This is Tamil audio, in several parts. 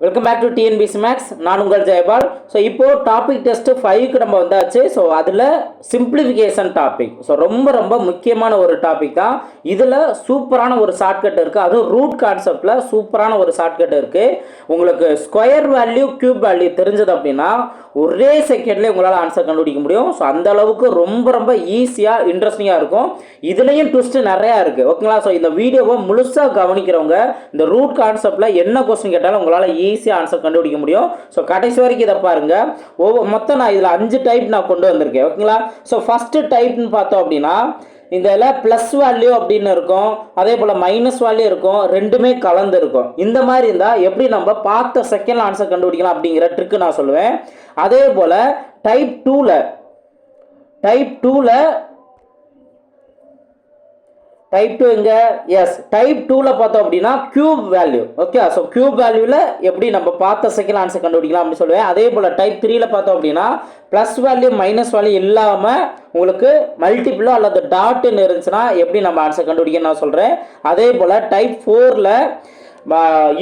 Welcome back to TNPSC maths நான் உங்கள் ஜெயபால். ஸோ இப்போது டாபிக் டெஸ்ட் ஃபைவ்க்கு நம்ம வந்தாச்சு. ஸோ அதில் சிம்பிளிஃபிகேஷன் டாபிக் ஸோ ரொம்ப ரொம்ப முக்கியமான ஒரு டாபிக் தான். இதில் சூப்பரான ஒரு ஷார்ட்கட் இருக்குது அதுவும் ரூட் கான்செப்டில் சூப்பரான ஒரு ஷார்ட்கட் இருக்குது உங்களுக்கு ஸ்கொயர் வேல்யூ கியூப் வேல்யூ தெரிஞ்சது அப்படின்னா ஒரே செகண்ட்லேயே உங்களால் ஆன்சர் கண்டுபிடிக்க முடியும். ஸோ அந்த அளவுக்கு ரொம்ப ரொம்ப ஈஸியாக இன்ட்ரெஸ்டிங்காக இருக்கும். இதுலேயும் ட்விஸ்ட் நிறையா இருக்குது ஓகேங்களா ஸோ இந்த வீடியோவை முழுசாக கவனிக்கிறவங்க இந்த ரூட் கான்செப்டில் என்ன கொஸ்டின் கேட்டாலும் உங்களால் ஈஸியாக ஆன்சர் கண்டுபிடிக்க முடியும். ஸோ கடைசி வரைக்கும் இதை பாருங்கள் ஒவ்வொரு மொத்தம் நான் இதில் அஞ்சு டைப் நான் கொண்டு வந்திருக்கேன். ஓகேங்களா ஸோ ஃபஸ்ட்டு டைப்னு பார்த்தோம் அப்படின்னா இந்த இதில் ப்ளஸ் வேல்யூ அப்படின்னு இருக்கும். அதே போல் மைனஸ் வேல்யூ இருக்கும். ரெண்டுமே கலந்து இருக்கும். இந்த மாதிரி இருந்தால் எப்படி நம்ம பார்த்த செகண்ட் ஆன்சர் கண்டுபிடிக்கலாம் அப்படிங்கிற ட்ரிக்கு நான் சொல்லுவேன். அதே போல் டைப் டூவில் டைப் டூவில் டைப் டூ இங்கே எஸ் டைப் டூவில் பார்த்தோம் அப்படின்னா cube value okay so cube வேல்யூவில் எப்படி நம்ம பார்த்த செகண்ட் ஆன்சர் கண்டுபிடிக்கலாம் அப்படின்னு சொல்லுவேன். அதே போல் டைப் த்ரீயில் பார்த்தோம் அப்படின்னா ப்ளஸ் வேல்யூ மைனஸ் வேல்யூ இல்லாமல் உங்களுக்கு மல்டிபிளோ அல்லது டாட்னு இருந்துச்சுன்னா எப்படி நம்ம ஆன்சர் கண்டுபிடிக்கணும்னு நான் சொல்கிறேன் அதே போல் டைப் ஃபோரில்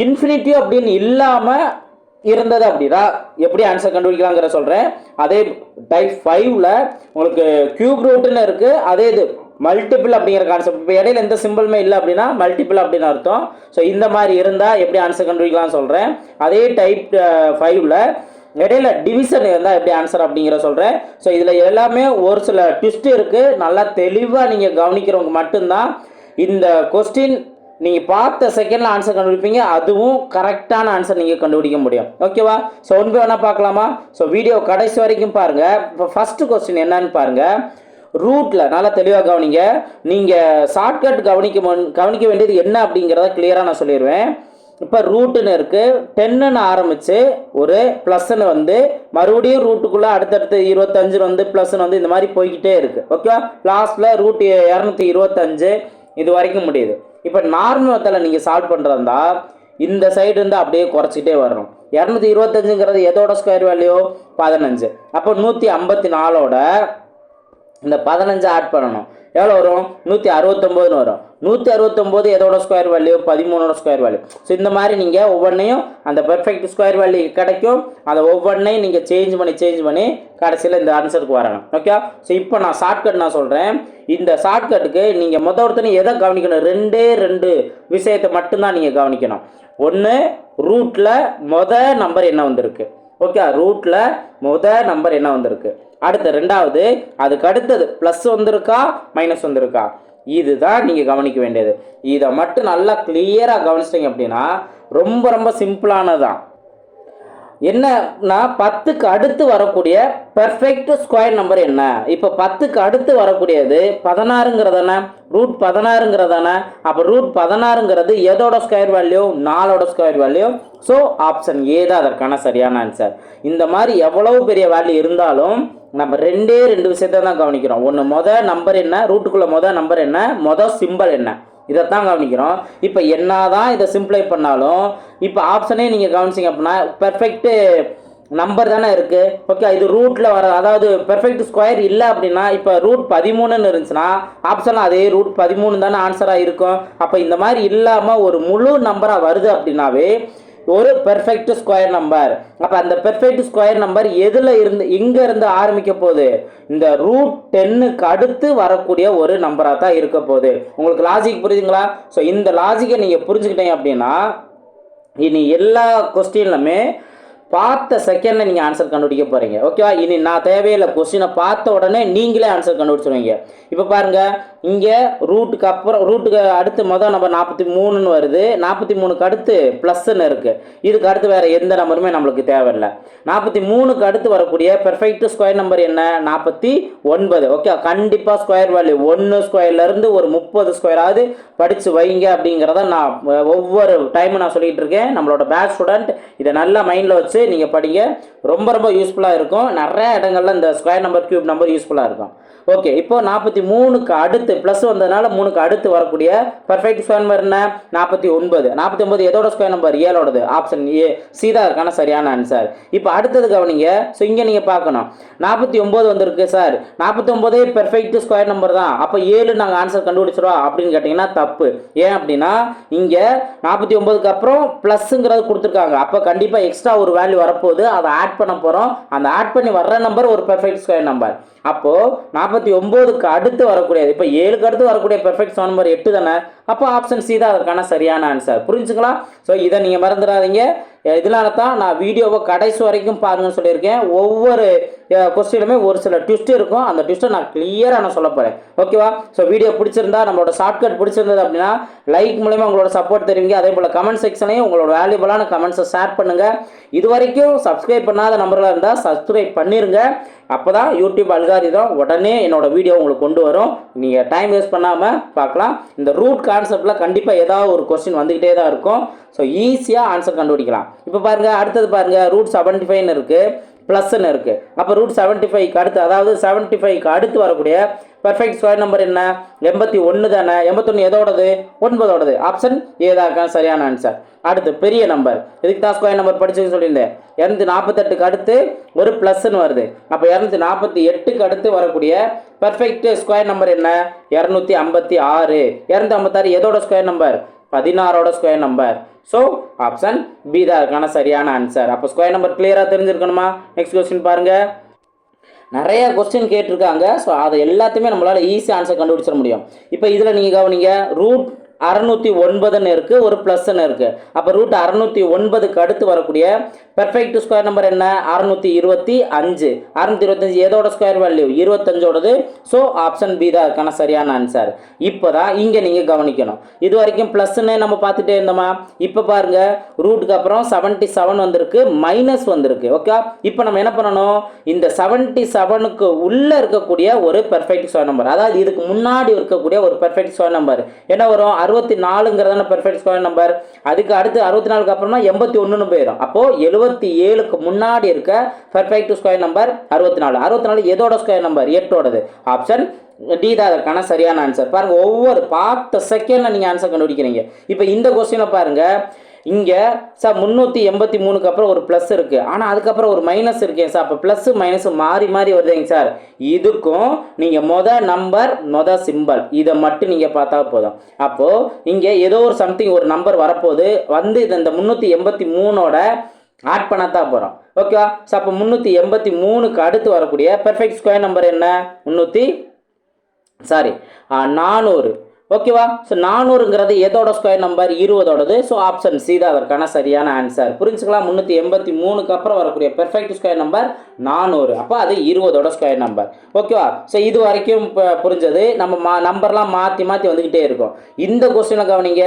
இன்ஃபினிட்டி அப்படின்னு இல்லாமல் இருந்தது அப்படின்னா எப்படி ஆன்சர் கண்டுபிடிக்கலாங்கிற சொல்கிறேன் அதே டைப் ஃபைவ்ல உங்களுக்கு கியூப் ரூட்னு இருக்குது அதே இது மல்டிபிள் அப்படிங்கிற கான்செப்ட் இப்போ இடையில எந்த சிம்பிளுமே இல்லை அப்படின்னா மல்டிபிள் அப்படின்னு அர்த்தம். ஸோ இந்த மாதிரி இருந்தால் எப்படி ஆன்சர் கண்டுபிடிக்கலாம்னு சொல்கிறேன் அதே டைப் ஃபைவ்ல இடையில டிவிஷன் இருந்தால் எப்படி ஆன்சர் அப்படிங்கிற சொல்கிறேன் ஸோ இதில் எல்லாமே ஒரு சில ட்விஸ்ட் இருக்குது நல்லா தெளிவாக நீங்கள் கவனிக்கிறவங்க மட்டும்தான் இந்த கொஸ்டின் நீங்கள் பார்த்த செகண்டில் ஆன்சர் கண்டுபிடிப்பீங்க. அதுவும் கரெக்டான ஆன்சர் நீங்கள் கண்டுபிடிக்க முடியும். ஓகேவா ஸோ ஒன்று வேணால் பார்க்கலாமா? ஸோ வீடியோ கடைசி வரைக்கும் பாருங்கள் இப்போ ஃபஸ்ட்டு கொஸ்டின் என்னன்னு பாருங்கள் ரூட்டில் நல்லா தெளிவாக கவனிங்க. நீங்கள் ஷார்ட்கட் கவனிக்க கவனிக்க வேண்டியது என்ன அப்படிங்கிறத கிளியராக நான் சொல்லிடுவேன் இப்போ ரூட்டுன்னு இருக்குது டென்னுன்னு ஆரம்பித்து ஒரு ப்ளஸ்ன்னு வந்து மறுபடியும் ரூட்டுக்குள்ளே அடுத்தடுத்து இருபத்தஞ்சு வந்து ப்ளஸ்ன்னு வந்து இந்த மாதிரி போய்கிட்டே இருக்குது ஓகே லாஸ்ட்டில் ரூட் இரநூத்தி இருபத்தஞ்சு இது வரைக்கும் முடியுது. இப்போ நார்மல் மெத்தடில் நீங்கள் சால்வ் பண்ணுறதா இந்த சைடு இருந்து அப்படியே குறைச்சிட்டே வரணும். இரநூத்தி இருபத்தஞ்சுங்கிறது எதோட ஸ்கொயர் வேல்யூ பதினஞ்சு. அப்போ நூற்றி ஐம்பத்தி நாலோட இந்த பதினஞ்சு ஆட் பண்ணணும். எவ்வளோ வரும்? நூற்றி அறுபத்தொம்போதுன்னு வரும். நூற்றி அறுபத்தொம்போது எதோட ஸ்கொயர் வேல்யூ பதிமூணோட ஸ்கொயர் வேல்யூ ஸோ இந்த மாதிரி நீங்கள் ஒவ்வொன்றையும் அந்த பெர்ஃபெக்ட் ஸ்கொயர் வேல்யூ கிடைக்கும். அதை ஒவ்வொன்றையும் நீங்கள் சேஞ்ச் பண்ணி சேஞ்ச் பண்ணி கடைசியில் இந்த ஆன்சருக்கு வரணும். ஓகே ஸோ இப்போ நான் ஷார்ட்கட் நான் சொல்கிறேன் இந்த ஷார்ட்கட்டுக்கு நீங்கள் மொத்த ஒருத்தனை எதை கவனிக்கணும்? ரெண்டே ரெண்டு விஷயத்தை மட்டும்தான் நீங்கள் கவனிக்கணும். ஒன்று ரூட்டில் மொதல் நம்பர் என்ன வந்திருக்கு? ஓகே ரூட்டில் முத நம்பர் என்ன வந்திருக்கு? அடுத்து ரெண்டாவது அதுக்கு அடுத்தது ப்ளஸ் வந்திருக்கா மைனஸ் வந்திருக்கா? இதுதான் நீங்கள் கவனிக்க வேண்டியது. இதை மட்டும் நல்லா கிளியராக கவனிச்சிட்டிங்க அப்படின்னா ரொம்ப ரொம்ப சிம்பிளானதான் என்னன்னா பத்துக்கு அடுத்து வரக்கூடிய பெர்ஃபெக்ட் ஸ்கொயர் நம்பர் என்ன? இப்போ பத்துக்கு அடுத்து வரக்கூடியது பதினாறுங்கிறதானே ரூட் பதினாறுங்கிறதானே அப்போ ரூட் பதினாறுங்கிறது எதோட square value நாலோட square value so option A தான் அதற்கான சரியான ஆன்சர் இந்த மாதிரி எவ்வளவு பெரிய வேல்யூ இருந்தாலும் நம்ம ரெண்டே ரெண்டு விஷயத்தை தான் கவனிக்கிறோம். ஒன்று மொதல் நம்பர் என்ன ரூட்டுக்குள்ளே மொதல் நம்பர் என்ன மொதல் சிம்பல் என்ன. இதைத்தான் கவனிக்கிறோம். இப்போ என்ன தான் இதை சிம்பிளை பண்ணாலும் இப்போ ஆப்ஷனே நீங்கள் கவனிச்சிங்க அப்படின்னா பெர்ஃபெக்ட்டு நம்பர் தானே இருக்குது ஓகே இது ரூட்டில் வர அதாவது பெர்ஃபெக்ட் ஸ்கொயர் இல்லை அப்படின்னா இப்போ ரூட் பதிமூணுன்னு இருந்துச்சுன்னா ஆப்ஷனில் அதே ரூட் பதிமூணு தானே ஆன்சராக இருக்கும். அப்போ இந்த மாதிரி இல்லாமல் ஒரு முழு நம்பராக வருது அப்படின்னாவே ஒரு பெர்ஃபெக்ட் ஸ்கொயர் நம்பர் அப்போ அந்த பெர்ஃபெக்ட் ஸ்கொயர் நம்பர் எதில் இருந்து இங்கே இருந்து ஆரம்பிக்க போகுது? இந்த ரூட் டென்னுக்கு அடுத்து வரக்கூடிய ஒரு நம்பராக தான் இருக்க போகுது. உங்களுக்கு லாஜிக் புரியுதுங்களா? ஸோ இந்த லாஜிக்கை நீங்கள் புரிஞ்சுக்கிட்டீங்க அப்படின்னா இனி எல்லா கொஸ்டின்லுமே பார்த்த செகண்டில் நீங்கள் ஆன்சர் கண்டுபிடிக்க போகிறீங்க ஓகேவா இனி நான் தேவையில்லை கொஸ்டினை பார்த்த உடனே நீங்களே ஆன்சர் கண்டுபிடிச்சிருவீங்க. இப்போ பாருங்கள் இங்கே ரூட்டுக்கு அப்புறம் ரூட்டுக்கு அடுத்து மொதல் நம்பர் நாற்பத்தி மூணுன்னு வருது. நாற்பத்தி மூணுக்கு அடுத்து ப்ளஸ்ன்னு இருக்குது இதுக்கு அடுத்து வேறு எந்த நம்பருமே நம்மளுக்கு தேவையில்லை. நாற்பத்தி மூணுக்கு அடுத்து வரக்கூடிய பெர்ஃபெக்ட் ஸ்கொயர் நம்பர் என்ன? நாற்பத்தி ஒன்பது. ஓகே கண்டிப்பாக ஸ்கொயர் வேல்யூ ஒன்று ஸ்கொயர்லேருந்து ஒரு முப்பது ஸ்கொயராவது படித்து வைங்க அப்படிங்கிறத நான் ஒவ்வொரு டைமும் நான் சொல்லிகிட்டு இருக்கேன். நம்மளோட பேக் ஸ்டூடெண்ட் இதை நல்லா மைண்டில் வச்சு நீங்கள் படிங்க. ரொம்ப ரொம்ப யூஸ்ஃபுல்லாக இருக்கும். நிறைய இடங்கள்ல இந்த ஸ்கொயர் நம்பர் கியூப் நம்பர் யூஸ்ஃபுல்லாக இருக்கும். ஓகே இப்போ நாற்பத்தி மூணுக்கு அடுத்து ப்ளஸ் வந்ததுனால மூணுக்கு அடுத்து வரக்கூடிய பர்ஃபெக்ட் ஸ்கொயர் நம்பர் என்ன? நாற்பத்தி ஒன்பது. நாற்பத்தி ஒன்பது எதோட ஸ்கொயர் நம்பர் ஏழோடது ஆப்ஷன் ஏ சீதா இருக்கான சரியான ஆன்சர் இப்போ அடுத்தது கவனிங்க. ஸோ இங்கே நீங்கள் பார்க்கணும். நாற்பத்தி ஒம்பது வந்திருக்கு சார் நாற்பத்தி ஒம்பதே பெர்ஃபெக்ட் ஸ்கொயர் நம்பர் தான். அப்போ ஏழு நாங்கள் ஆன்சர் கண்டுபிடிச்சிடுவோம் அப்படின்னு கேட்டிங்கன்னா தப்பு. ஏன் அப்படின்னா இங்கே நாற்பத்தி ஒம்பதுக்கு அப்புறம் ப்ளஸ்ங்கிறது கொடுத்துருக்காங்க. அப்போ கண்டிப்பாக எக்ஸ்ட்ரா ஒரு வேல்யூ வரப்போகுது அதை ஆட் பண்ண போகிறோம் அந்த ஆட் பண்ணி வர்ற நம்பர் ஒரு பெர்ஃபெக்ட் ஸ்கொயர் நம்பர் அப்போது நாற்பத்தி ஒம்போதுக்கு அடுத்து வரக்கூடியது இப்போ ஏழுக்கு அடுத்து வரக்கூடிய பெர்ஃபெக்ட் ஸ்கொயர் நம்பர் எட்டு தானே? அப்போ ஆப்ஷன் சி தான் அதற்கான சரியான ஆன்சர் புரிஞ்சுங்களா? ஸோ இதை நீங்கள் மறந்துடாதீங்க. இதனால தான் நான் வீடியோவை கடைசி வரைக்கும் பாருங்கன்னு சொல்லியிருக்கேன். ஒவ்வொரு கொஸ்டினுமே ஒரு சில ட்விஸ்ட் இருக்கும். அந்த ட்விஸ்ட்டை நான் கிளியராக நான் சொல்ல போகிறேன் ஓகேவா ஸோ வீடியோ பிடிச்சிருந்தா நம்மளோட ஷார்ட்கட் பிடிச்சிருந்தது அப்படின்னா லைக் மூலயமா உங்களோட சப்போர்ட் தெரிவிங்க. அதே போல் கமெண்ட் செக்ஷனையும் உங்களோட வேல்யூபிளான கமெண்ட்ஸை ஷேர் பண்ணுங்கள் இது வரைக்கும் சப்ஸ்கிரைப் பண்ணாத நம்பர்களாக இருந்தால் சப்ஸ்கிரைப் பண்ணிருங்க. அப்போ தான் யூடியூப் அல்காரிதம் உடனே என்னோட வீடியோ உங்களுக்கு கொண்டு வரும். நீங்கள் டைம் வேஸ்ட் பண்ணாமல் பார்க்கலாம். இந்த ரூட் கான்செப்டில் கண்டிப்பாக ஏதாவது ஒரு கொஸ்டின் வந்துக்கிட்டே தான் இருக்கும். ஸோ ஈஸியாக ஆன்சர் கண்டுபிடிக்கலாம். இப்போ பாருங்கள் அடுத்தது பாருங்கள் ரூட் செவன்ட்டி ஃபைவ்னு இருக்குது ப்ளஸ்ன்னு இருக்குது அப்போ ரூட் செவன்ட்டி ஃபைவ்க்கு அடுத்து அதாவது செவன்ட்டி ஃபைவ்க்கு அடுத்து வரக்கூடிய பர்ஃபெக்ட் ஸ்கொயர் நம்பர் என்ன? எண்பத்தி ஒன்று தானே? எண்பத்தொன்று எதோடது? ஒன்பதோடது. ஆப்ஷன் ஏதாக்கா சரியான ஆன்சர் அடுத்து பெரிய நம்பர் இதுக்கு தான் ஸ்கொயர் நம்பர் படிச்சு சொல்லியிருந்தேன். இரநூத்தி நாற்பத்தெட்டுக்கு அடுத்து ஒரு ப்ளஸ்ன்னு வருது. அப்போ இரநூத்தி நாற்பத்தி எட்டுக்கு அடுத்து வரக்கூடிய பர்ஃபெக்ட் ஸ்கொயர் நம்பர் என்ன? இரநூத்தி ஐம்பத்தி ஆறு. இரநூத்தி ஐம்பத்தாறு எதோட square number பதினாறோட square number so option B தான் இருக்கான சரியான ஆன்சர் அப்போ ஸ்கொயர் நம்பர் கிளியராக தெரிஞ்சிருக்கணுமா? நெக்ஸ்ட் கொஸ்டின் பாருங்கள் நிறைய கொஸ்டின் கேட்டிருக்காங்க. ஸோ அதை எல்லாத்தையுமே நம்மளால் ஈஸி ஆன்சர் கண்டுபிடிச்சிட முடியும். இப்போ இதில் நீங்கள் கவனிங்க ரூட் அறநூற்றி ஒன்பதுன்னு இருக்குது ஒரு ப்ளஸ்ன்னு இருக்குது அப்போ ரூட் அறநூற்றி ஒன்பதுக்கு அடுத்து வரக்கூடிய பெர்ஃபெக்ட் ஸ்கொயர் நம்பர் என்ன? அறநூற்றி இருபத்தி அஞ்சு. அறுநூத்தி இருபத்தஞ்சு எதோட ஸ்கொயர் வேல்யூ இருபத்தஞ்சோடது. ஸோ ஆப்ஷன் பி தான் இருக்கான சரியான ஆன்சர் இப்போ தான் இங்கே நீங்கள் கவனிக்கணும். இது வரைக்கும் ப்ளஸ்ன்னு நம்ம பார்த்துட்டே இருந்தோமா? இப்போ பாருங்க ரூட்டுக்கு அப்புறம் செவன்ட்டி செவன் வந்திருக்கு மைனஸ் வந்திருக்கு. ஓகே இப்போ நம்ம என்ன பண்ணணும்? இந்த செவன்ட்டி செவனுக்கு உள்ளே இருக்கக்கூடிய ஒரு பெர்ஃபெக்ட் ஸ்கொயர் நம்பர் அதாவது இதுக்கு முன்னாடி இருக்கக்கூடிய ஒரு பெர்ஃபெக்ட் ஸ்கொயர் நம்பர் என்ன வரும்? அறுபத்தி நாலுங்கிறதான பெர்ஃபெக்ட் ஸ்கொயர் நம்பர் அதுக்கு அடுத்து அறுபத்தி நாலுக்கு அப்புறமா எண்பத்தி ஒன்றுன்னு போயிடும். அப்போது எழுபத்தி ஏழுக்கு முன்னாடி இருக்க பெர்ஃபெக்ட் ஸ்கொயர் நம்பர் அறுபத்தி நாலு அறுபத்தி நாலு எதோட ஸ்கொயர் நம்பர் எட்டோடது. ஆப்ஷன் டி தான் அதற்கான சரியான ஆன்சர் பாருங்கள் ஒவ்வொரு பார்த்த செகண்டில் நீங்கள் ஆன்சர் கண்டுபிடிக்கிறீங்க. இப்போ இந்த கொஸ்டினை பாருங்கள் இங்கே சார் முந்நூற்றி எண்பத்தி மூணுக்கு அப்புறம் ஒரு ப்ளஸ் இருக்குது ஆனால் அதுக்கப்புறம் ஒரு மைனஸ் இருக்கேன் சார் அப்போ ப்ளஸ்ஸு மைனஸு மாறி மாறி வருதுங்க சார் இதுக்கும் நீங்கள் மொத நம்பர் மொத சிம்பல் இதை மட்டும் நீங்கள் பார்த்தா போதும். அப்போது இங்கே ஏதோ ஒரு சம்திங் ஒரு நம்பர் வரப்போகுது. வந்து இது இந்த முந்நூற்றி எண்பத்தி மூணோட ஆட் பண்ணத்தான் போகிறோம் ஓகேவா ஸோ அப்போ முந்நூற்றி எண்பத்தி மூணுக்கு அடுத்து வரக்கூடிய பெர்ஃபெக்ட் ஸ்கொயர் நம்பர் என்ன? முந்நூற்றி சாரி நானூறு. ஓகேவா? ஸோ நானூறுங்கிறது எதோட ஸ்கொயர் நம்பர் இருபதோடது. ஸோ ஆப்ஷன் சி தான் அதற்கான சரியான ஆன்சர் புரிஞ்சுக்கலாம் முந்நூற்றி எண்பத்தி மூணுக்கு அப்புறம் வரக்கூடிய பெர்ஃபெக்ட் ஸ்கொயர் நம்பர் நானூறு. அப்போ அது இருபதோட ஸ்கொயர் நம்பர் ஓகேவா? ஸோ இது வரைக்கும் புரிஞ்சது. நம்ம மா நம்பர்லாம் மாற்றி மாற்றி வந்துக்கிட்டே இருக்கும். இந்த கொஸ்டினை கவனிங்க.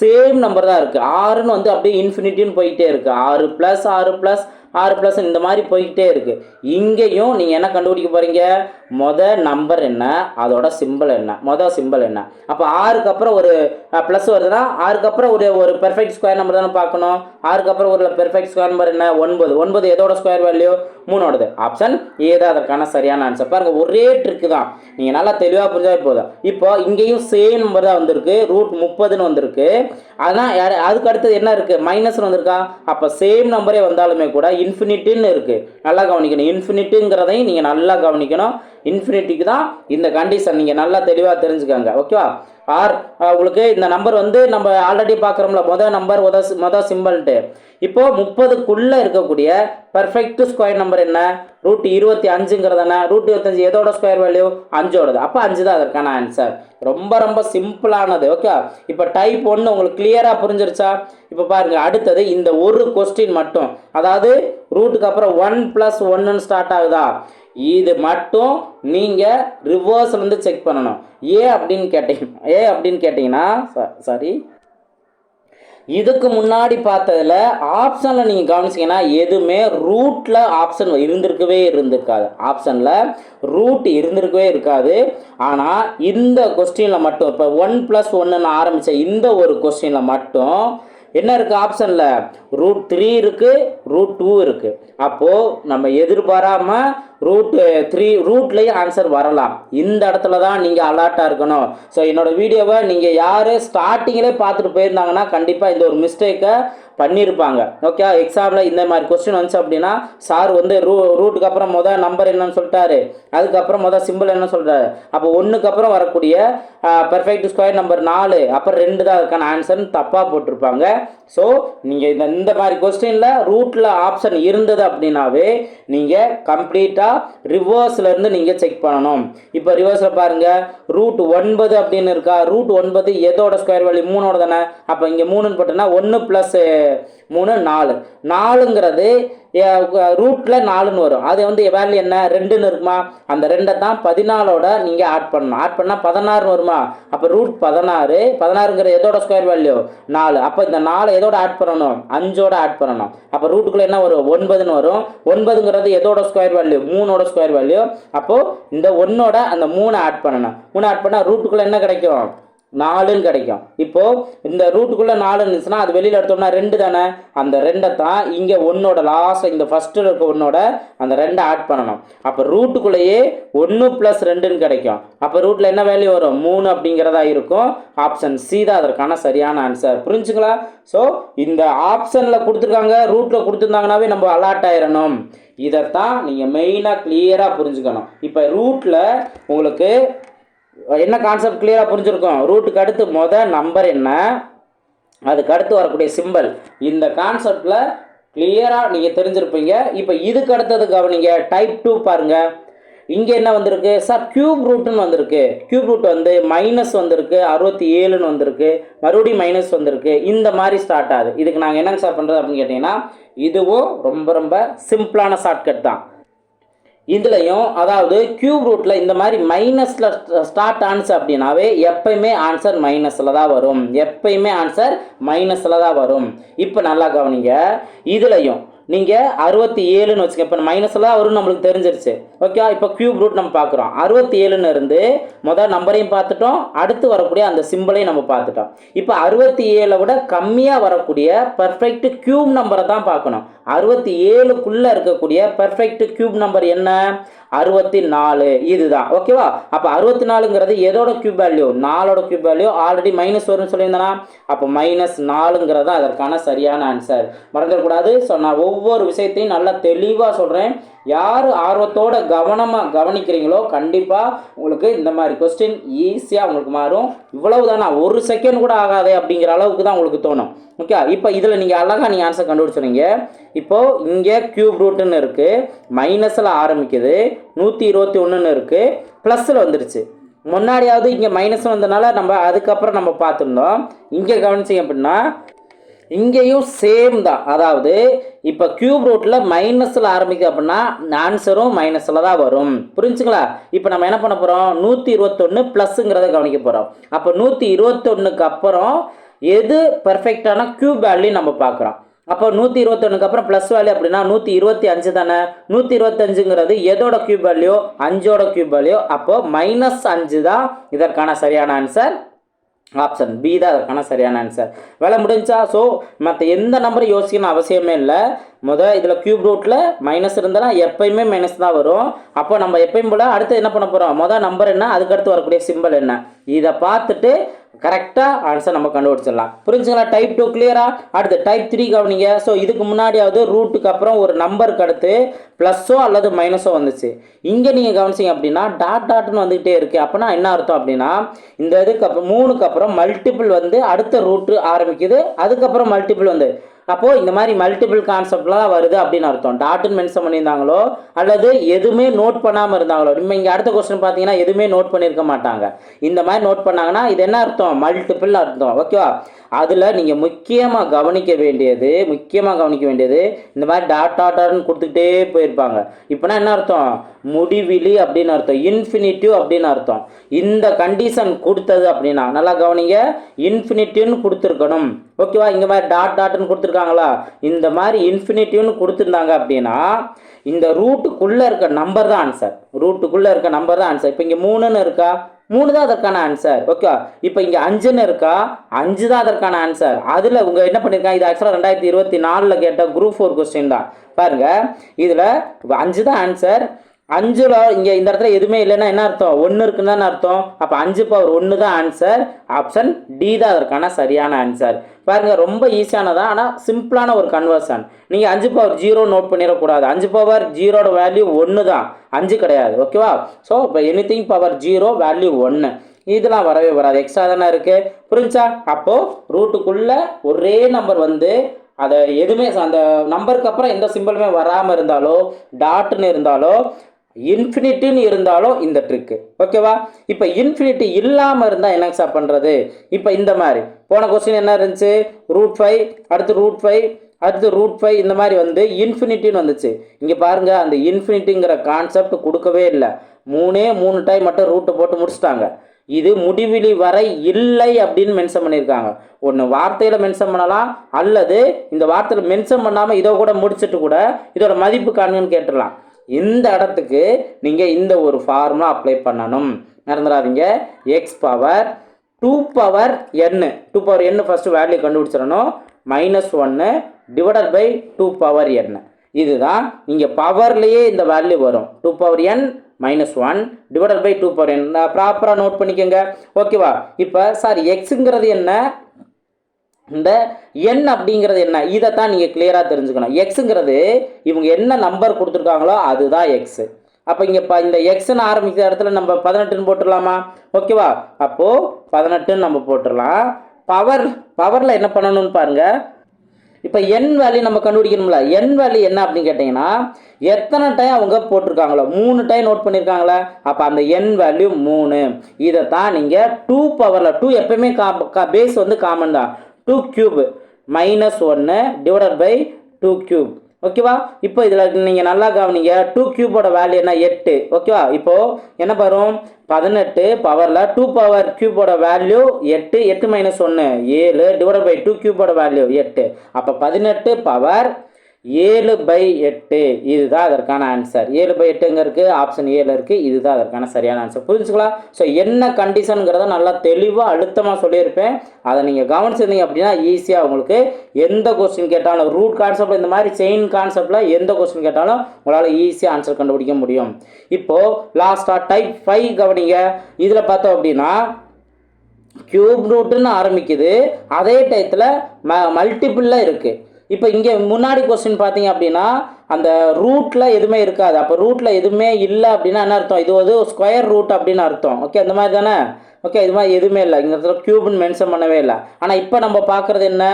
சேம் நம்பர் தான் இருக்குது ஆறுன்னு வந்து அப்படியே இன்ஃபினிட்டின்னு போயிட்டே இருக்குது ஆறு ப்ளஸ் ஆறு ப்ளஸ் ஆறு ப்ளஸ் இந்த மாதிரி போய்கிட்டே இருக்குது இங்கேயும் நீங்கள் என்ன கண்டுபிடிக்க போகிறீங்க மொத நம்பர் என்ன? அதோட சிம்பிள் என்ன? மொதல் சிம்பிள் என்ன? அப்போ ஆறுக்கு அப்புறம் ஒரு ப்ளஸ் வருதுன்னா ஆறுக்கு அப்புறம் ஒரு ஒரு பெர்ஃபெக்ட் ஸ்கொயர் நம்பர் தானே பார்க்கணும். ஆறுக்கு அப்புறம் ஒரு பெர்ஃபெக்ட் ஸ்கொயர் நம்பர் என்ன? ஒன்பது. ஒன்பது எதோட ஸ்கொயர் வேல்யூ மூணோடது. ஆப்ஷன் ஏதோ அதற்கான சரியான ஆன்சர் பாருங்க ஒரே ட்ரிக்கு தான். நீங்கள் நல்லா தெளிவாக புரிஞ்சால் போதும். இப்போ இங்கேயும் சேம் நம்பர் தான் வந்திருக்கு. ரூட் முப்பதுன்னு வந்திருக்கு. ஆனால் யார் அதுக்கு அடுத்தது என்ன இருக்குது மைனஸ்னு வந்திருக்கா? அப்போ சேம் நம்பரே வந்தாலுமே கூட இன்ஃபினிட்டின்னு இருக்குது நல்லா கவனிக்கணும். இன்ஃபினிட்டுங்கிறதையும் நீங்கள் நல்லா கவனிக்கணும். இன்ஃபினிட்டிக்கு தான் இந்த கண்டிஷன் நீங்கள் நல்லா தெளிவாக தெரிஞ்சுக்கோங்க. ஓகேவா ஆர் உங்களுக்கு இந்த நம்பர் வந்து நம்ம ஆல்ரெடி பார்க்குறோம்ல மொதல் நம்பர் முத மொதல் சிம்பிள்ன்ட்டு இப்போது முப்பதுக்குள்ளே இருக்கக்கூடிய பர்ஃபெக்ட் ஸ்கொயர் நம்பர் என்ன? ரூட் இருபத்தி அஞ்சுங்கிறது என்ன ரூட் இருபத்தஞ்சு எதோட ஸ்கொயர் வேல்யூ அஞ்சோடது. அப்போ அஞ்சு தான் அதற்கான ஆன்சர் ரொம்ப ரொம்ப சிம்பிளானது ஓகே இப்போ டைப் ஒன்று உங்களுக்கு கிளியராக புரிஞ்சிருச்சா? இப்போ பாருங்கள் அடுத்தது இந்த ஒரு கொஸ்டின் மட்டும். அதாவது ரூட்டுக்கு அப்புறம் ஒன் ப்ளஸ் ஒன்றுன்னு ஸ்டார்ட் ஆகுதா? இது மட்டும் நீங்கள் ரிவர்ஸில் வந்து செக் பண்ணணும். ஏ அப்படின்னு கேட்டீங்க ஏ அப்படின்னு கேட்டிங்கன்னா சாரி இதுக்கு முன்னாடி பார்த்ததுல ஆப்ஷனில் நீங்கள் கவனிச்சிங்கன்னா எதுவுமே ரூட்டில் ஆப்ஷன் இருந்திருக்கவே இருந்திருக்காது. ஆப்ஷனில் ரூட் இருந்திருக்கவே இருக்காது. ஆனால் இந்த கொஸ்டினில் மட்டும் இப்போ ஒன் ப்ளஸ் ஒன்றுன்னு ஆரம்பித்த இந்த ஒரு கொஸ்டினில் மட்டும் என்ன இருக்குது ஆப்ஷனில் ரூட் த்ரீ இருக்குது ரூட் டூ இருக்குது அப்போது நம்ம எதிர்பாராமல் ரூட் த்ரீ ரூட்லேயும் ஆன்சர் வரலாம். இந்த இடத்துல தான் நீங்கள் அலர்ட்டாக இருக்கணும். ஸோ என்னோடய வீடியோவை நீங்கள் யார் ஸ்டார்டிங்கிலே பார்த்துட்டு போயிருந்தாங்கன்னா கண்டிப்பாக இந்த ஒரு மிஸ்டேக்கை பண்ணியிருப்பாங்க ஓகே எக்ஸாமில் இந்த மாதிரி கொஸ்டின் வந்துச்சு அப்படின்னா சார் வந்து ரூ ரூட்டுக்கு அப்புறம் மொதல் நம்பர் என்னன்னு சொல்லிட்டாரு. அதுக்கப்புறம் மொதல் சிம்பிள் என்ன சொல்கிறாரு அப்போ ஒன்றுக்கு அப்புறம் வரக்கூடிய பெர்ஃபெக்ட் ஸ்கொயர் நம்பர் நாலு அப்புறம் ரெண்டு தான் அதுக்கான ஆன்சர்னு தப்பாக போட்டிருப்பாங்க. ஸோ நீங்கள் இந்த இந்த மாதிரி கொஸ்டினில் ரூட்டில் ஆப்ஷன் இருந்தது அப்படின்னாவே நீங்கள் கம்ப்ளீட்டாக ரிவர்ஸ்லேருந்து நீங்கள் செக் பண்ணணும். இப்போ ரிவர்ஸில் பாருங்கள் ரூட் ஒன்பது அப்படின்னு இருக்கா? ரூட் ஒன்பது எதோட ஸ்கொயர் வேல்யூ மூணோட தானே? அப்போ இங்கே மூணுன்னு போட்டோன்னா ஒன்று ப்ளஸ் மூணு நாலு. நாலுங்கிறது ரூட்டில் நாலுன்னு வரும். அது வந்து வேல்யூ என்ன? ரெண்டுன்னு இருக்குமா? அந்த ரெண்டை தான் பதினாலோட நீங்கள் ஆட் பண்ணணும். ஆட் பண்ணால் பதினாறுன்னு வருமா? அப்போ ரூட் பதினாறு. பதினாறுங்கிற எதோட ஸ்கொயர் வேல்யூ நாலு. அப்போ இந்த நாலு எதோட ஆட் பண்ணணும்? அஞ்சோட ஆட் பண்ணணும். அப்போ ரூட்டுக்குள்ளே என்ன வரும்? ஒன்பதுன்னு வரும். ஒன்பதுங்கிறது எதோட ஸ்கொயர் வேல்யூ மூணோட ஸ்கொயர் வேல்யூ அப்போது இந்த ஒன்னோட அந்த மூணை ஆட் பண்ணணும். மூணு ஆட் பண்ணால் ரூட்டுக்குள்ளே என்ன கிடைக்கும்? நாலுன்னு கிடைக்கும். இப்போ இந்த ரூட்டுக்குள்ளே நாலு இருந்துச்சுன்னா அது வெளியில் எடுத்தோம்னா ரெண்டு தானே? அந்த ரெண்டை தான் இங்கே ஒன்னோட லாஸ்ட் இந்த ஃபஸ்ட்டில் இருக்க ஒன்னோட அந்த ரெண்டை ஆட் பண்ணணும். அப்போ ரூட்டுக்குள்ளேயே ஒன்று ப்ளஸ் ரெண்டுன்னு கிடைக்கும். அப்போ ரூட்டில் என்ன வேல்யூ வரும்? மூணு அப்படிங்கிறதா இருக்கும். ஆப்ஷன் சி தான் அதற்கான சரியான ஆன்சர் புரிஞ்சுங்களா? ஸோ இந்த ஆப்ஷனில் கொடுத்துருக்காங்க ரூட்டில் கொடுத்துருந்தாங்கனாவே நம்ம அலாட் ஆயிடணும் இதைத்தான் நீங்கள் மெயினாக கிளியராக புரிஞ்சுக்கணும். இப்போ ரூட்டில் உங்களுக்கு என்ன கான்செப்ட் கிளியராக புரிஞ்சுருக்கும்? ரூட்டுக்கு அடுத்து மொதல் நம்பர் என்ன? அதுக்கு அடுத்து வரக்கூடிய சிம்பல் இந்த கான்செப்டில் கிளியராக நீங்கள் தெரிஞ்சிருப்பீங்க. இப்போ இதுக்கு அடுத்தது கவனிங்க. டைப் டூ பாருங்கள் இங்கே என்ன வந்திருக்கு? சார் கியூப் ரூட்டுன்னு வந்திருக்கு. கியூப் ரூட் வந்து மைனஸ் வந்திருக்கு. அறுபத்தி ஏழுன்னு வந்திருக்கு. மறுபடியும் மைனஸ் வந்திருக்கு. இந்த மாதிரி ஸ்டார்ட் ஆகுது. இதுக்கு நாங்கள் என்னங்க சார் பண்ணுறது அப்படின்னு கேட்டிங்கன்னா இதுவும் ரொம்ப ரொம்ப சிம்பிளான ஷார்ட்கட் தான். இதுலையும் அதாவது கியூப் ரூட்டில் இந்த மாதிரி மைனஸில் ஸ்டார்ட் ஆன்சர் அப்படின்னாவே எப்பயுமே ஆன்சர் மைனஸில் தான் வரும். எப்பயுமே ஆன்சர் மைனஸில் தான் வரும். இப்போ நல்லா கவனிங்க. இதுலையும் நீங்கள் அறுபத்தி ஏழுன்னு வச்சுக்க இப்போ மைனஸில் அவரும் நம்மளுக்கு தெரிஞ்சிருச்சு. ஓகே இப்போ கியூப் ரூட் நம்ம பார்க்குறோம். அறுபத்தி ஏழுன்னு இருந்து முதல் நம்பரையும் பார்த்துட்டோம். அடுத்து வரக்கூடிய அந்த சிம்பிளையும் நம்ம பார்த்துட்டோம். இப்போ அறுபத்தி ஏழை விட கம்மியாக வரக்கூடிய பர்ஃபெக்ட் கியூப் நம்பரை தான் பார்க்கணும். அறுபத்தி ஏழுக்குள்ளே இருக்கக்கூடிய பர்ஃபெக்ட் கியூப் நம்பர் என்ன? அறுபத்தி நாலு இதுதான். ஓகேவா? அப்போ அறுபத்தி நாலுங்கிறது எதோட கியூப் வேல்யூ நாலோட கியூப் வேல்யூ ஆல்ரெடி மைனஸ் வரும்னு சொல்லியிருந்தேனா? அப்போ மைனஸ் நாலுங்கிறது அதற்கான சரியான ஆன்சர் மறந்துடக்கூடாது. ஸோ நான் ஒவ்வொரு விஷயத்தையும் நல்லா தெளிவாக சொல்கிறேன் யார் ஆர்வத்தோட கவனமாக கவனிக்கிறீங்களோ கண்டிப்பாக உங்களுக்கு இந்த மாதிரி கொஸ்டின் ஈஸியாக உங்களுக்கு மாறும். இவ்வளவு தானா ஒரு செகண்ட் கூட ஆகாதே அப்படிங்கிற அளவுக்கு தான் உங்களுக்கு தோணும். ஓகே இப்போ இதில் நீங்கள் அழகாக நீங்கள் ஆன்சர் கண்டுபிடிச்சிருங்க இப்போது இங்கே கியூப் ரூட்டுன்னு இருக்குது மைனஸில் ஆரம்பிக்குது. நூற்றி இருபத்தி ஒன்றுன்னு இருக்குது ப்ளஸில் வந்துடுச்சு முன்னாடியாவது இங்கே மைனஸ் வந்தனால நம்ம அதுக்கப்புறம் நம்ம பார்த்துருந்தோம். இங்கே கவனிச்சிங்க அப்படின்னா இங்கேயும் சேம் தான். அதாவது இப்போ கியூப் ரூட்டில் மைனஸில் ஆரம்பிக்குது அப்படின்னா ஆன்சரும் மைனஸில் தான் வரும். புரிஞ்சுங்களா? இப்போ நம்ம என்ன பண்ண போகிறோம் நூற்றி இருபத்தொன்று ப்ளஸ்ஸுங்கிறத கவனிக்க போகிறோம் அப்போ நூற்றி இருபத்தொன்னுக்கு அப்புறம் எது பர்ஃபெக்டான கியூப் வேல்யூ நம்ம பார்க்குறோம்? அப்போ நூற்றி இருபத்தொன்னுக்கு அப்புறம் ப்ளஸ் வேல்யூ அப்படின்னா நூற்றி இருபத்தி அஞ்சு தானே? நூற்றி இருபத்தஞ்சுங்கிறது எதோட கியூப் வேல்யூ அஞ்சோட கியூப் வேல்யூ அப்போ மைனஸ் அஞ்சு தான் இதற்கான சரியான ஆன்சர் ஆப்ஷன் பி தான் அதற்கான சரியான ஆன்சர் வேலை முடிஞ்சா ஸோ மற்ற எந்த நம்பரும் யோசிக்கணும் அவசியமே இல்லை. முதல் இதில் கியூப் ரூட்டில் மைனஸ் இருந்தாலும் எப்பயுமே மைனஸ் தான் வரும். அப்போ நம்ம எப்பயும் போல் அடுத்து என்ன பண்ண போகிறோம் மொதல் நம்பர் என்ன? அதுக்கடுத்து வரக்கூடிய சிம்பிள் என்ன? இதை பார்த்துட்டு கரெக்டாக ஆன்சர் நம்ம கண்டுபிடிச்சிடலாம். புரிஞ்சுங்களா? டைப் டூ கிளியரா அடுத்து டைப் த்ரீ கவனிங்க. ஸோ இதுக்கு முன்னாடியாவது ரூட்டுக்கு அப்புறம் ஒரு நம்பருக்கு அடுத்து ப்ளஸ்ஸோ அல்லது மைனஸோ வந்துச்சு. இங்கே நீங்கள் கவனிச்சிங்க அப்படின்னா டாட் டாட்னு வந்துக்கிட்டே இருக்குது அப்படின்னா என்ன அர்த்தம் அப்படின்னா இந்த இதுக்கு அப்புறம் மூணுக்கு அப்புறம் மல்டிபிள் வந்து அடுத்த ரூட்டு ஆரம்பிக்குது. அதுக்கப்புறம் மல்டிபிள் வந்து அப்போது இந்த மாதிரி மல்டிபிள் கான்செப்ட்லாம் வருது அப்படின்னு அர்த்தம். டாட்டுன்னு மென்ஷன் பண்ணியிருந்தாங்களோ அல்லது எதுவுமே நோட் பண்ணாமல் இருந்தாங்களோ நம்ம இங்கே அடுத்த கொஸ்டின் பார்த்தீங்கன்னா எதுவுமே நோட் பண்ணியிருக்க மாட்டாங்க. இந்த மாதிரி நோட் பண்ணாங்கன்னா இது என்ன அர்த்தம்? மல்டிபிள் அர்த்தம். ஓகேவா அதில் நீங்கள் முக்கியமாக கவனிக்க வேண்டியது முக்கியமாக கவனிக்க வேண்டியது இந்த மாதிரி டாட் டாட்டான்னு கொடுத்துக்கிட்டே போயிருப்பாங்க. இப்போனா என்ன அர்த்தம்? முடிவிலி அப்படின்னு அர்த்தம். இன்ஃபினிட்டிவ் அப்படின்னு அர்த்தம். இந்த கண்டிஷன் கொடுத்தது அப்படின்னா நல்லா கவனிங்க. இன்ஃபினிட்டிவ்னு கொடுத்துருக்கணும். ஓகேவா இங்கே மாதிரி டாட் டாட்னு கொடுத்துருக்காங்களா? இந்த மாதிரி இன்ஃபினிட்டிவ்னு கொடுத்துருந்தாங்க அப்படின்னா இந்த ரூட்டுக்குள்ளே இருக்க நம்பர் தான் ஆன்சர் ரூட்டுக்குள்ளே இருக்க நம்பர் தான் ஆன்சர் இப்போ இங்கே மூணுன்னு இருக்கா? மூணு தான் அதற்கான ஆன்சர் ஓகே இப்போ இங்கே அஞ்சுன்னு இருக்கா? அஞ்சு தான் அதற்கான ஆன்சர் அதில் உங்கள் என்ன பண்ணியிருக்காங்க இது ஆக்சுவலாக ரெண்டாயிரத்தி இருபத்தி நாலில் கேட்ட குரூப் ஃபோர் கொஸ்டின் தான். பாருங்கள் இதில் அஞ்சு தான் ஆன்சர் அஞ்சுல இங்கே இந்த இடத்துல எதுவுமே இல்லைன்னா என்ன அர்த்தம்? ஒன்று இருக்குன்னு தானே அர்த்தம். அப்போ அஞ்சு பவர் ஒன்று தான் ஆன்சர் ஆப்ஷன் டி தான் அதற்கான சரியான ஆன்சர் பாருங்க ரொம்ப ஈஸியானதான் ஆனால் சிம்பிளான ஒரு கன்வர்ஷன் நீங்கள் அஞ்சு பவர் ஜீரோ நோட் பண்ணிடக்கூடாது. அஞ்சு பவர் ஜீரோட வேல்யூ ஒன்று தான் அஞ்சு கிடையாது ஓகேவா ஸோ இப்போ anything power zero value ஒன்று இதெல்லாம் வரவே வராது. எக்ஸ்ட்ரா தானே இருக்குது புரிஞ்சா? அப்போ ரூட்டுக்குள்ளே ஒரே நம்பர் வந்து அதை எதுவுமே அந்த நம்பருக்கு அப்புறம் எந்த சிம்பிளுமே வராமல் இருந்தாலோ டாட்னு இருந்தாலோ இன்ஃபினிட்டின்னு இருந்தாலும் இந்த ட்ரிக்கு ஓகேவா? இப்போ இன்ஃபினிட்டி இல்லாமல் இருந்தால் என்ன சார் பண்ணுறது இப்போ இந்த மாதிரி. போன கொஸ்டின் என்ன இருந்துச்சு? ரூட் ஃபைவ் அடுத்து ரூட் ஃபைவ் அடுத்து ரூட் ஃபைவ் இந்த மாதிரி வந்து இன்ஃபினிட்டின்னு வந்துச்சு. இங்கே பாருங்கள் அந்த இன்ஃபினிட்டிங்கிற கான்செப்ட் கொடுக்கவே இல்லை. மூணே மூணு டைம் மட்டும் ரூட்டை போட்டு முடிச்சிட்டாங்க. இது முடிவிலி வரை இல்லை அப்படின்னு மென்ஷன் பண்ணியிருக்காங்க. ஒன்று வார்த்தையில் மென்ஷன் பண்ணலாம் அல்லது இந்த வார்த்தையில் மென்ஷன் பண்ணாமல் இதை கூட முடிச்சிட்டு கூட இதோட மதிப்பு காணுங்கன்னு கேட்டுடலாம். இந்த இடத்துக்கு நீங்கள் இந்த ஒரு ஃபார்முலா அப்ளை பண்ணணும். மறந்துடாதீங்க. X power two power n two power n first value கண்டுபிடிச்சிடணும். Minus ஒன்று divided by two power n இதுதான் இங்கே பவர்லேயே இந்த வேல்யூ வரும். Two power n minus one divided by two power n ப்ராப்பராக நோட் பண்ணிக்கோங்க. ஓகேவா இப்போ சார் எக்ஸுங்கிறது என்ன? இந்த எண் அப்படிங்கிறது என்ன? இதைத்தான் நீங்கள் கிளியராக தெரிஞ்சுக்கணும். எக்ஸுங்கிறது இவங்க என்ன நம்பர் கொடுத்துருக்காங்களோ அதுதான் எக்ஸு அப்போ இங்கே இப்போ இந்த எக்ஸ்ன்னு ஆரம்பிக்கிற இடத்துல நம்ம பதினெட்டுன்னு போட்டுடலாமா? ஓகேவா அப்போது பதினெட்டுன்னு நம்ம போட்டுடலாம். பவர் பவரில் என்ன பண்ணணும்னு பாருங்கள் இப்போ என் வேல்யூ நம்ம கண்டுபிடிக்கணும்ல. என் வேல்யூ என்ன அப்படின்னு கேட்டிங்கன்னா எத்தனை டைம் அவங்க போட்டிருக்காங்களோ? மூணு டைம் நோட் பண்ணியிருக்காங்களே அப்போ அந்த என் வேல்யூ மூணு. இதை தான் நீங்கள் டூ பவரில் டூ எப்பயுமே கா பேஸ் வந்து காமன் தான். டூ கியூப் மைனஸ் ஒன்று டிவைடட் பை டூ கியூப் ஓகேவா இப்போ இதில் நீங்கள் நல்லா கவனிங்க. டூ கியூபோட வேல்யூ என்ன? எட்டு. ஓகேவா இப்போது என்ன வரும்? பதினெட்டு பவரில் டூ பவர் கியூபோட வேல்யூ எட்டு எட்டு மைனஸ் ஒன்று ஏழு டிவைட் பை டூ கியூபோட வேல்யூ எட்டு. அப்போ பதினெட்டு பவர் ஏழு பை எட்டு. இதுதான் அதற்கான ஆன்சர் ஏழு பை எட்டுங்க இருக்குது ஆப்ஷன் ஏழு இருக்குது இதுதான் அதற்கான சரியான ஆன்சர் புரிஞ்சுக்கலாம் ஸோ என்ன கண்டிஷனுங்கிறத நல்லா தெளிவாக அழுத்தமாக சொல்லியிருப்பேன். அதை நீங்கள் கவனிச்சிருந்தீங்க அப்படின்னா ஈஸியாக உங்களுக்கு எந்த கொஸ்டின் கேட்டாலும் ரூட் கான்செப்ட் இந்த மாதிரி செயின் கான்செப்டில் எந்த கொஸ்டின் கேட்டாலும் உங்களால் ஈஸியாக ஆன்சர் கண்டுபிடிக்க முடியும். இப்போது லாஸ்ட்டாக டைப் ஃபைவ் கவனிங்க. இதில் பார்த்தோம் அப்படின்னா கியூப் ரூட்டுன்னு ஆரம்பிக்குது. அதே டயத்தில் ம மல்டிப்புளில் இருக்குது இப்போ இங்கே முன்னாடி கொஸ்டின் பார்த்தீங்க அப்படின்னா அந்த ரூட்டில் எதுவுமே இருக்காது. அப்போ ரூட்டில் எதுவுமே இல்லை அப்படின்னா என்ன அர்த்தம்? இது வந்து ஸ்கொயர் ரூட் அப்படின்னு அர்த்தம். ஓகே அந்த மாதிரி தானே? ஓகே இது மாதிரி எதுவுமே இல்லை. இந்த இடத்துல க்யூப்னு மென்ஷன் பண்ணவே இல்லை. ஆனால் இப்போ நம்ம பார்க்குறது என்ன?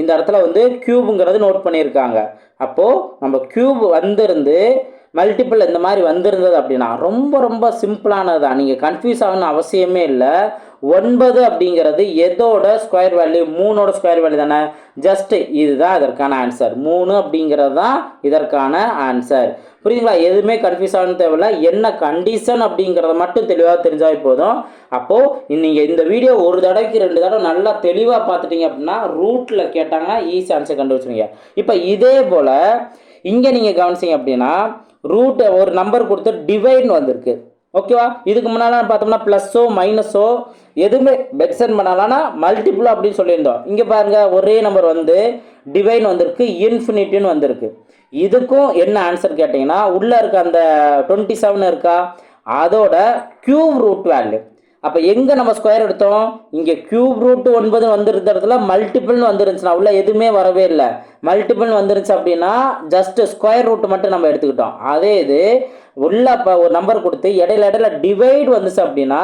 இந்த இடத்துல வந்து க்யூபுங்கிறது நோட் பண்ணியிருக்காங்க. அப்போது நம்ம க்யூப் வந்திருந்து மல்டிபிள் இந்த மாதிரி வந்திருந்தது அப்படின்னா ரொம்ப ரொம்ப சிம்பிளானது தான் நீங்கள் கன்ஃபியூஸ் ஆகணும்னு அவசியமே இல்லை. ஒன்பது அப்படிங்கிறது எதோட ஸ்கொயர் வேல்யூ மூணோட ஸ்கொயர் வேல்யூ தானே? ஜஸ்ட் இதுதான் இதற்கான ஆன்சர் மூணு அப்படிங்கிறது தான் இதற்கான ஆன்சர் புரியுதுங்களா? எதுவுமே கன்ஃபியூஸ் ஆகணும் தேவையில்ல. என்ன கண்டிஷன் அப்படிங்கிறத மட்டும் தெளிவாக தெரிஞ்சால் போதும். அப்போது நீங்கள் இந்த வீடியோ ஒரு தடவைக்கு ரெண்டு தடவை நல்லா தெளிவாக பார்த்துட்டீங்க அப்படின்னா ரூட்டில் கேட்டாங்கன்னா ஈஸி ஆன்சர் கண்டுபிடிச்சிருங்க இப்போ இதே போல் இங்கே நீங்கள் கவனிச்சிங்க அப்படின்னா ரூட்டை ஒரு நம்பர் கொடுத்து டிவைட்னு வந்திருக்கு. ஓகேவா? இதுக்கு முன்னால் பார்த்தோம்னா ப்ளஸ்ஸோ மைனஸோ எதுவுமே பெக்சன் பண்ணலாம்னா மல்டிபிள் அப்படின்னு சொல்லியிருந்தோம். இங்கே பாருங்கள் ஒரே நம்பர் வந்து டிவைன் வந்திருக்கு இன்ஃபினிட்டின்னு வந்திருக்கு. இதுக்கும் என்ன ஆன்சர் கேட்டிங்கன்னா உள்ளே இருக்க அந்த டுவெண்ட்டி செவன் இருக்கா? அதோட கியூப் ரூட் வேல்யூ அப்போ எங்கே நம்ம ஸ்கொயர் எடுத்தோம்? இங்கே கியூப் ரூட் ஒன்பது வந்துருந்த இடத்துல மல்டிபிள்னு வந்துருந்துச்சுன்னா உள்ள எதுவுமே வரவே இல்லை. மல்டிபிள் வந்துருந்துச்சு அப்படின்னா ஜஸ்ட் ஸ்கொயர் ரூட் மட்டும் நம்ம எடுத்துக்கிட்டோம். அதே இது உள்ள இப்போ ஒரு நம்பர் கொடுத்து இடையில இடையில டிவைட் வந்துச்சு அப்படின்னா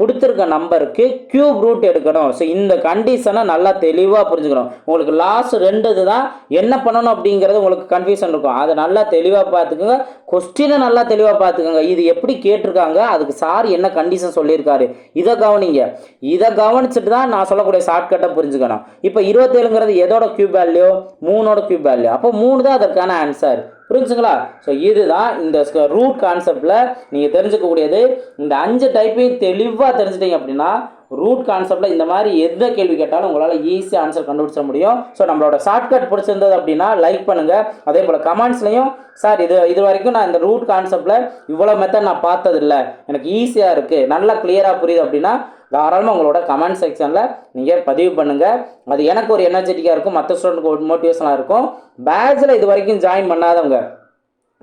கொடுத்துருக்க நம்பருக்கு கியூப் ரூட் எடுக்கணும். ஸோ இந்த கண்டிஷனை நல்லா தெளிவாக புரிஞ்சுக்கணும். உங்களுக்கு லாஸ்ட் ரெண்டு இதுதான் என்ன பண்ணணும் அப்படிங்கிறது உங்களுக்கு கன்ஃபியூஷன் இருக்கும். அதை நல்லா தெளிவாக பார்த்துக்கோங்க. கொஸ்டினை நல்லா தெளிவாக பார்த்துக்கோங்க. இது எப்படி கேட்டிருக்காங்க? அதுக்கு சார் என்ன கண்டிஷன் சொல்லியிருக்காரு? இதை கவனிங்க. இதை கவனிச்சுட்டு தான் நான் சொல்லக்கூடிய ஷார்ட்கட்டை புரிஞ்சுக்கணும். இப்போ இருபத்தேழுங்கிறது எதோட கியூப் வேல்யூ மூணோட கியூப் வேல்யூ அப்போ மூணு தான் அதற்கான ஆன்சர் புரிஞ்சுங்களா? ஸோ இதுதான் இந்த ரூட் கான்செப்டில் நீங்கள் தெரிஞ்சுக்கக்கூடியது. இந்த அஞ்சு டைப்பையும் தெளிவாக தெரிஞ்சிட்டீங்க அப்படின்னா ரூட் கான்செப்டில் இந்த மாதிரி எந்த கேள்வி கேட்டாலும் உங்களால் ஈஸியாக ஆன்சர் கண்டுபிடிச்ச முடியும். ஸோ நம்மளோட ஷார்ட்கட் பிடிச்சிருந்தது அப்படின்னா லைக் பண்ணுங்கள் அதே போல் கமெண்ட்ஸ்லையும் சார் இது இது வரைக்கும் நான் இந்த ரூட் கான்செப்டில் இவ்வளோ மெத்தட் நான் பார்த்ததில்ல. எனக்கு ஈஸியாக இருக்குது நல்லா கிளியராக புரியுது அப்படின்னா தாராளமாக உங்களோட கமெண்ட் செக்ஷனில் நீங்கள் பதிவு பண்ணுங்கள் அது எனக்கு ஒரு எனர்ஜெட்டிக்காக இருக்கும் மற்ற ஸ்டூடெண்ட்க்கு ஒரு மோட்டிவேஷனாக இருக்கும். பேட்சில் இது வரைக்கும் ஜாயின் பண்ணாதவங்க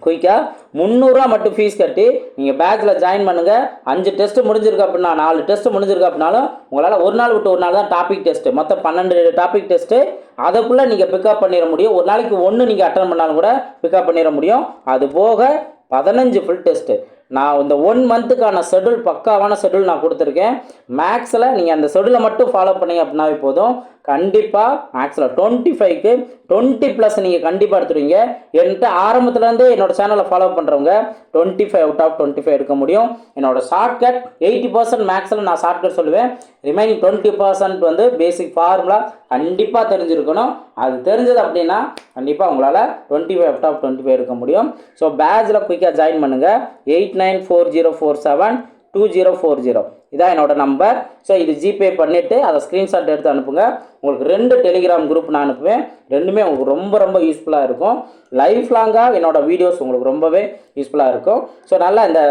குயிக்காக முந்நூறுரூவா மட்டும் ஃபீஸ் கட்டி நீங்கள் பேட்சில் ஜாயின் பண்ணுங்கள் அஞ்சு டெஸ்ட் முடிஞ்சிருக்கு அப்படின்னா நாலு டெஸ்ட் முடிஞ்சிருக்கு அப்படின்னாலும் உங்களால் ஒரு நாள் விட்டு ஒரு நாள் தான் டாபிக் டெஸ்ட்டு மொத்தம் பன்னெண்டு டாபிக் டெஸ்ட்டு அதுக்குள்ளே நீங்கள் பிக்கப் பண்ணிட முடியும். ஒரு நாளைக்கு ஒன்று நீங்கள் அட்டன் பண்ணாலும் கூட பிக்கப் பண்ணிட முடியும். அது போக பதினஞ்சு ஃபுல் டெஸ்ட்டு நான் இந்த ஒன் மந்த்துக்கான ஷெடியூல் பக்காவான ஷெடியூல் நான் கொடுத்துருக்கேன். மேக்ஸில் நீங்கள் அந்த ஷெடியூலை மட்டும் ஃபாலோ பண்ணீங்க அப்படின்னாவே போதும். கண்டிப்பாக மேக்ஸில் டுவெண்ட்டி ஃபைவ்க்கு டுவெண்ட்டி ப்ளஸ் நீங்கள் கண்டிப்பாக எடுத்துருவீங்க என்கிட்ட ஆரம்பத்துலேருந்தே என்னோட சேனலை ஃபாலோ பண்ணுறவங்க twenty five out of twenty five எடுக்க முடியும். என்னோட ஷார்ட்கட் எயிட்டி பர்சன்ட் மேக்ஸில் நான் ஷார்ட்கட் சொல்லுவேன். ரிமைனிங் டுவெண்ட்டி பர்சன்ட் வந்து பேசிக் ஃபார்முலா கண்டிப்பாக தெரிஞ்சிருக்கணும். அது தெரிஞ்சது அப்படின்னா கண்டிப்பாக உங்களால் twenty five out of twenty five எடுக்க முடியும் ஸோ பேட்சில் குயிக்காக ஜாயின் பண்ணுங்கள் eight nine four zero four seven two zero four zero இதான் என்னோடய நம்பர் ஸோ இது ஜிபே பண்ணிவிட்டு அதை ஸ்க்ரீன்ஷாட் எடுத்து அனுப்புங்க. உங்களுக்கு ரெண்டு டெலிகிராம் குரூப் நான் அனுப்புவேன். ரெண்டுமே உங்களுக்கு ரொம்ப ரொம்ப யூஸ்ஃபுல்லாக இருக்கும். லைஃப் லாங்காக என்னோட வீடியோஸ் உங்களுக்கு ரொம்பவே யூஸ்ஃபுல்லாக இருக்கும். ஸோ நல்லா இந்த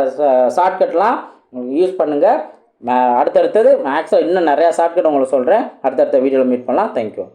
ஷார்ட்கட்லாம் யூஸ் பண்ணுங்கள் அடுத்தடுத்தது மேக்ஸாக இன்னும் நிறையா ஷார்ட்கட் உங்களுக்கு சொல்கிறேன் அடுத்தடுத்த வீடியோவில் மீட் பண்ணலாம். தேங்க்யூ